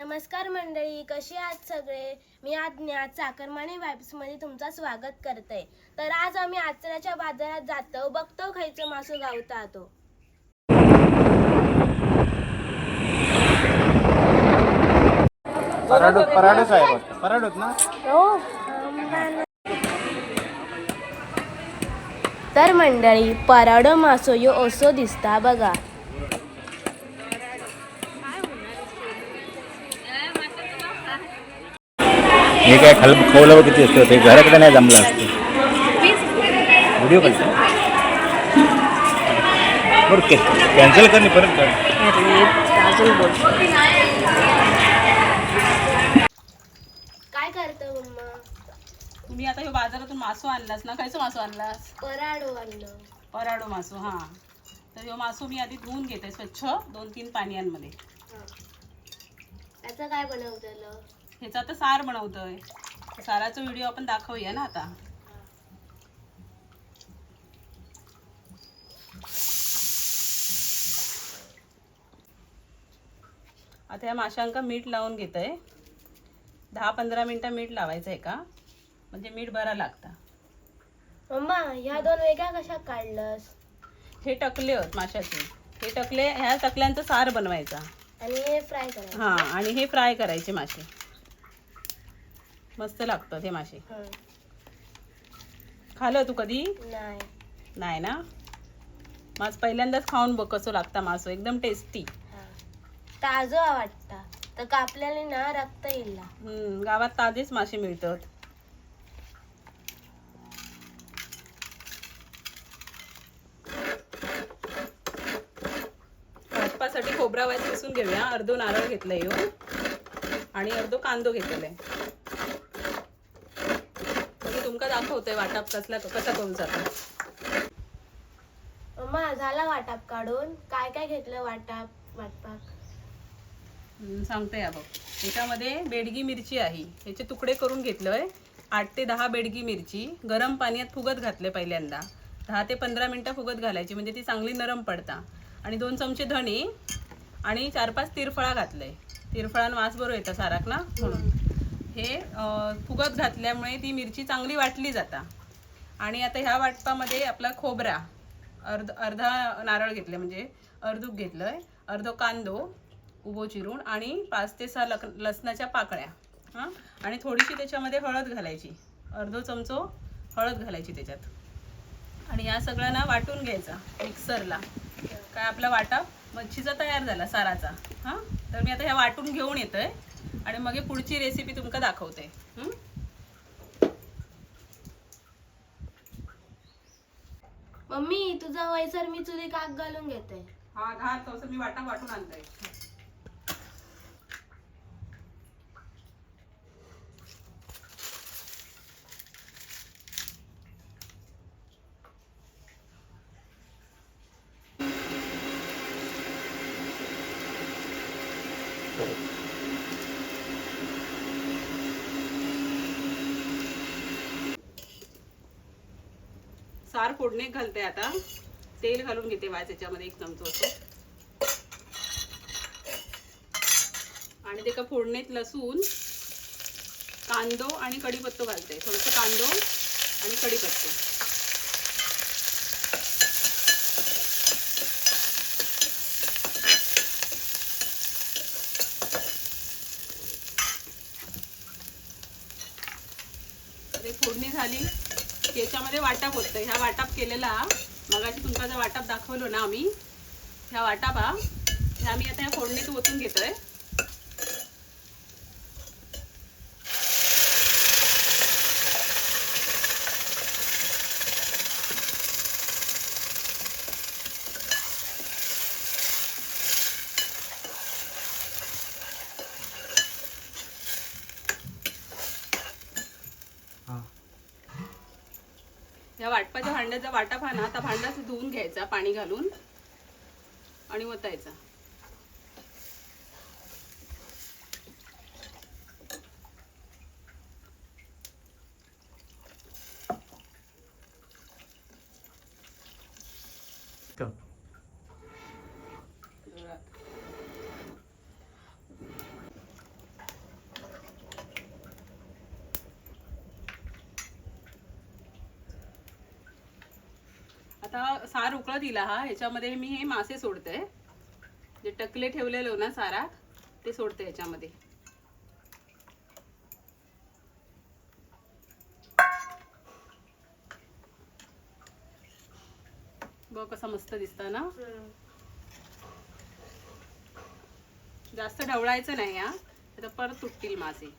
नमस्कार मंडळी कशी आहात सगळे? मी आज्ञा चाकरमानी मध्ये तुमचं स्वागत करते. तर आज आम्ही आचऱ्याच्या बाजारात जातो. बघतो खायचं मासू गावता तो. पराडो पराडोच आहे बघ पराडोच ना तर मंडळी पराडो मासो यो असो दिसता बघा. हे काय खाल खवलं किती असतं ते घराकडे नाही जमलं असतं. व्हिडिओ कॉल बरं कॅन्सल कर नाही परत. कर काय करतो मम्मा? तुम्ही आता हे बाजारातून मासो आणलास ना खायचं मासो आणलास? पराडो आणलं. पराडो मासो हां. तर ह्यो मासो मी आधी धुवून घेते स्वच्छ दोन तीन पाण्यामध्ये त्याचं काय बनवलेलं ह्याचा आता सार बनवतोय. साराचा व्हिडिओ आपण दाखवूया ना आता. आता या माशांका मीठ लावून घेत आहे दहा पंधरा मिनटं मीठ लावायचं आहे का? म्हणजे मीठ बरा लागतं. मम्मा ह्या दोन वेगळ्या कशा काढलंस? हे टकले होत माशाचे. हे टकले ह्या टकल्यांचा सार बनवायचा. आणि हे फ्राय करायचं. हां आणि हे फ्राय करायचे मासे मस्त लागतात हे मासे. हं. खाल्लं तू कधी? नाही. नाही ना? मास पहिल्यांदाच खाऊन बघ कसं लागतं मासो एकदम टेस्टी ताजं वाटता. तर कापल्याने ना रक्त येईल गावात ताजेच मासे मिळतात. भाजपासाठी खोबरा वाईस किसून घेऊया. अर्धो नारळ घेतलाय ह्यो आणि अर्धो कांदो म्हणजे तुमका दाखवतोय वाटाप कसला कसा करून जातो? मम्मा झाला वाटाप काढून. काय काय घेतलं वाटाप वाटपाक? सांगते या बघ. त्याच्यामध्ये बेडगी मिरची आहे. ह्याचे तुकडे करून घेतलोय. आठ ते दहा बेडगी मिरची. गरम पाण्यात फुगत घातले पहिल्यांदा. दहा ते पंधरा मिनटं फुगत घालायची. म्हणजे ती चांगली नरम पडता. आणि दोन चमचे धणे आणि चार पाच तिरफळा घातलंय. तिरफळान वास बरोबर येतं साराक ना? म्हणून. हे फुगत घातल्यामुळे ती मिरची चांगली वाटली जाता. आणि आता ह्या वाटपामध्ये आपला खोबरा अर्ध अर्धा नारळ घेतले म्हणजे अर्धूक आहे अर्धो कांदो उभो चिरून आणि पाच ते सहा लक लसणाच्या पाकळ्या हां? आणि थोडीशी त्याच्यामध्ये हळद घालायची. अर्धो चमचो हळद घालायची त्याच्यात. आणि या सगळ्यांना वाटून घ्यायचा मिक्सरला. काय आपला वाटा मच्छीचा तयार झाला साराचा हां? तर मी आता ह्या वाटून घेऊन येतोय. आणि मग पुढची रेसिपी तुमका दाखवते? मम्मी तुझा वयसर मी चुली काक घालून घेते. हा घाल तसं मी वाटा वाटून आणतोय सार फोडणीत घालते आता. तेल घालून घेते वाज त्याच्यामध्ये एक चमचो असं. आणि ते का फोडणीत लसूण कांदो आणि कढीपत्तो घालते. थोडंसं कांदो आणि कढीपत्तो. ते फोडणी झाली. याच्यामध्ये वाटाप होतं ह्या वाटाप केलेला मगाशी तुमचा जर वाटाप दाखवलो ना आम्ही ह्या वाटापा ह्या मी आता ह्या फोडणीत ओतून घेतोय. ह्या वाटपाच्या भांड्याचा वाटाप हा ना आता भांडाच धुवून घ्यायचा पाणी घालून. आणि ओतायचा. आता सार उकळत दिला हा ह्याच्यामध्ये मी हे मासे सोडते. जे टकले ठेवलेलो ना सारात ते सोडते ह्याच्यामध्ये बघ कसा मस्त दिसत ना. जास्त ढवळायचं नाही हा आता परत तुटतील मासे.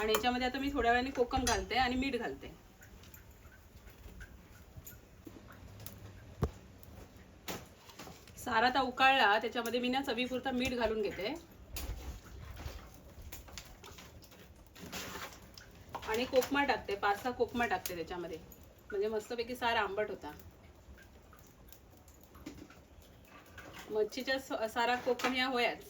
आणि याच्यामध्ये आता मी थोड्या वेळाने कोकम घालते आणि मीठ घालते. सारा आता उकाळला त्याच्यामध्ये मी ना चवीपुरता मीठ घालून घेते. आणि कोकमा टाकते पाच सहा कोकमा टाकते त्याच्यामध्ये. म्हणजे मस्तपैकी सारा आंबट होता. मच्छीच्या सारा कोकम या होयाच.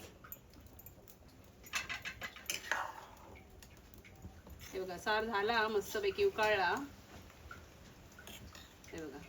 हे बघा सार झाला मस्तपैकी उकाळला. हे बघा.